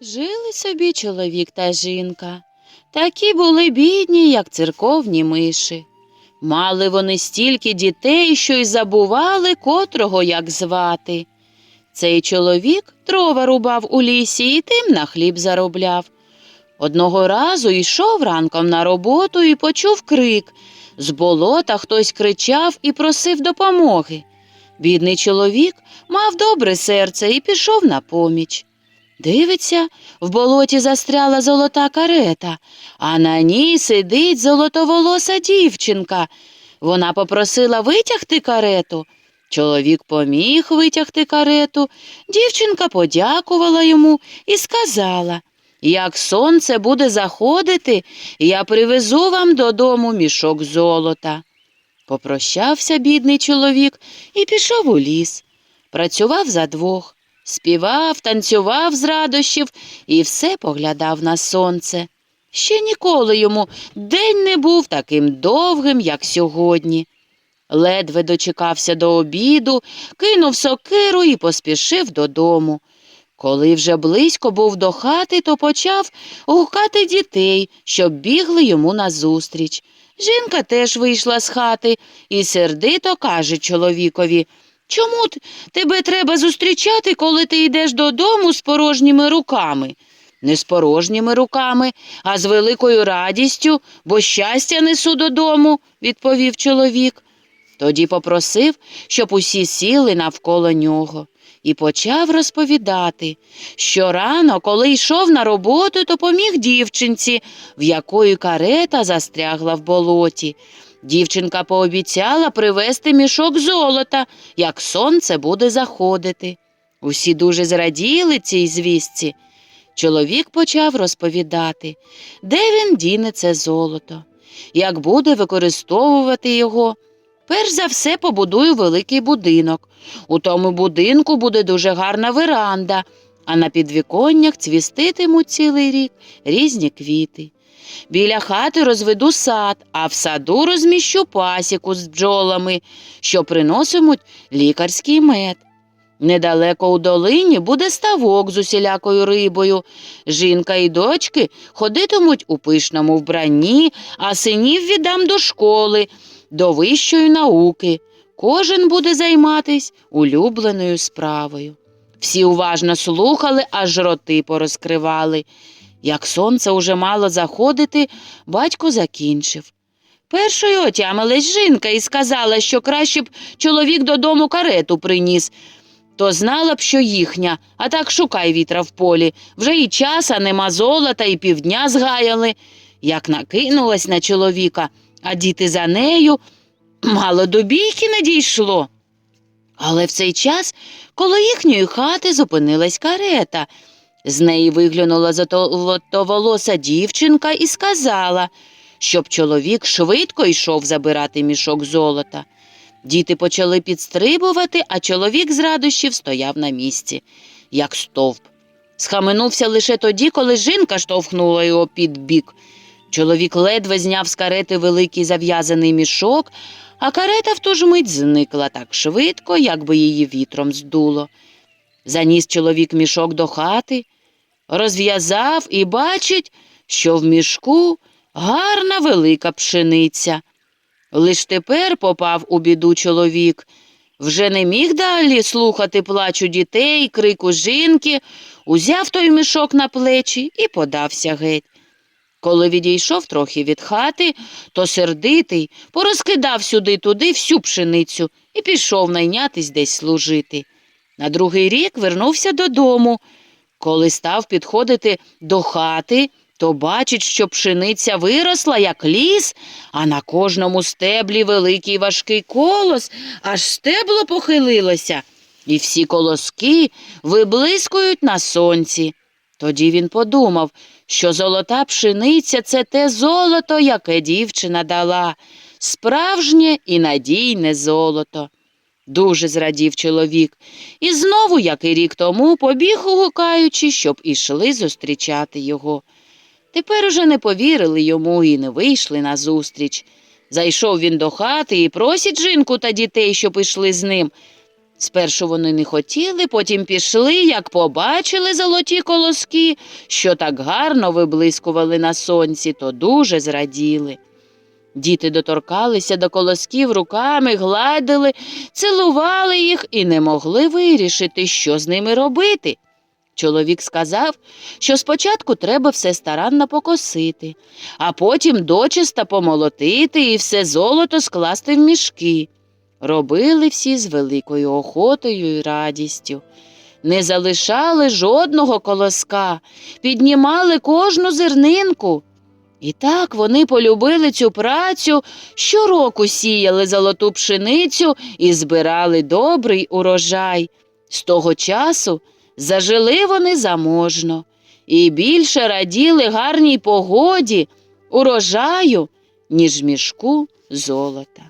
Жили собі чоловік та жінка. Такі були бідні, як церковні миші. Мали вони стільки дітей, що й забували, котрого як звати. Цей чоловік дрова рубав у лісі і тим на хліб заробляв. Одного разу йшов ранком на роботу і почув крик. З болота хтось кричав і просив допомоги. Бідний чоловік мав добре серце і пішов на поміч. Дивиться, в болоті застряла золота карета, а на ній сидить золотоволоса дівчинка. Вона попросила витягти карету. Чоловік поміг витягти карету. Дівчинка подякувала йому і сказала Як сонце буде заходити, я привезу вам додому мішок золота. Попрощався бідний чоловік і пішов у ліс. Працював за двох, співав, танцював з радощів і все поглядав на сонце. Ще ніколи йому день не був таким довгим, як сьогодні. Ледве дочекався до обіду, кинув сокиру і поспішив додому. Коли вже близько був до хати, то почав гукати дітей, щоб бігли йому назустріч. Жінка теж вийшла з хати і сердито каже чоловікові Чому тебе треба зустрічати, коли ти йдеш додому з порожніми руками? Не з порожніми руками, а з великою радістю, бо щастя несу додому, відповів чоловік. Тоді попросив, щоб усі сіли навколо нього, і почав розповідати, що рано, коли йшов на роботу, то поміг дівчинці, в якої карета застрягла в болоті. Дівчинка пообіцяла привезти мішок золота, як сонце буде заходити. Усі дуже зраділи цій звістці. Чоловік почав розповідати, де він діне це золото, як буде використовувати його. Перш за все побудую великий будинок. У тому будинку буде дуже гарна веранда, а на підвіконнях цвіститимуть цілий рік різні квіти. Біля хати розведу сад, а в саду розміщу пасіку з бджолами, що приносимуть лікарський мед. Недалеко у долині буде ставок з усілякою рибою. Жінка і дочки ходитимуть у пишному вбранні, а синів віддам до школи, до вищої науки. Кожен буде займатись улюбленою справою. Всі уважно слухали, аж роти порозкривали. Як сонце уже мало заходити, батько закінчив. Першою отямилась жінка і сказала, що краще б чоловік додому карету приніс, то знала б, що їхня, а так шукай вітра в полі. Вже і часа нема золота, і півдня згаяли. Як накинулась на чоловіка, а діти за нею, мало до бійки не дійшло. Але в цей час коло їхньої хати зупинилась карета. З неї виглянула золотоволоса дівчинка і сказала, щоб чоловік швидко йшов забирати мішок золота. Діти почали підстрибувати, а чоловік з радощів стояв на місці, як стовп. Схаменувся лише тоді, коли жінка штовхнула його під бік. Чоловік ледве зняв з карети великий зав'язаний мішок, а карета в ту ж мить зникла так швидко, як би її вітром здуло. Заніс чоловік мішок до хати, розв'язав і бачить, що в мішку гарна велика пшениця. Лиш тепер попав у біду чоловік. Вже не міг далі слухати плачу дітей, крику жінки, узяв той мішок на плечі і подався геть. Коли відійшов трохи від хати, то сердитий порозкидав сюди-туди всю пшеницю і пішов найнятись десь служити. На другий рік вернувся додому. Коли став підходити до хати, то бачить, що пшениця виросла, як ліс, а на кожному стеблі великий важкий колос, аж стебло похилилося, і всі колоски виблискують на сонці. Тоді він подумав, що золота пшениця це те золото, яке дівчина дала, справжнє і надійне золото. Дуже зрадів чоловік, і знову, як і рік тому, побіг гукаючи, щоб ішли зустрічати його. Тепер уже не повірили йому і не вийшли назустріч. Зайшов він до хати і просить жінку та дітей, щоб ішли з ним. Спершу вони не хотіли, потім пішли, як побачили золоті колоски, що так гарно виблискували на сонці, то дуже зраділи. Діти доторкалися до колосків руками, гладили, цілували їх і не могли вирішити, що з ними робити. Чоловік сказав, що спочатку треба все старанно покосити, а потім дочиста помолотити і все золото скласти в мішки. Робили всі з великою охотою і радістю. Не залишали жодного колоска, піднімали кожну зернинку. І так вони полюбили цю працю, щороку сіяли золоту пшеницю і збирали добрий урожай. З того часу зажили вони заможно і більше раділи гарній погоді, урожаю, ніж мішку золота.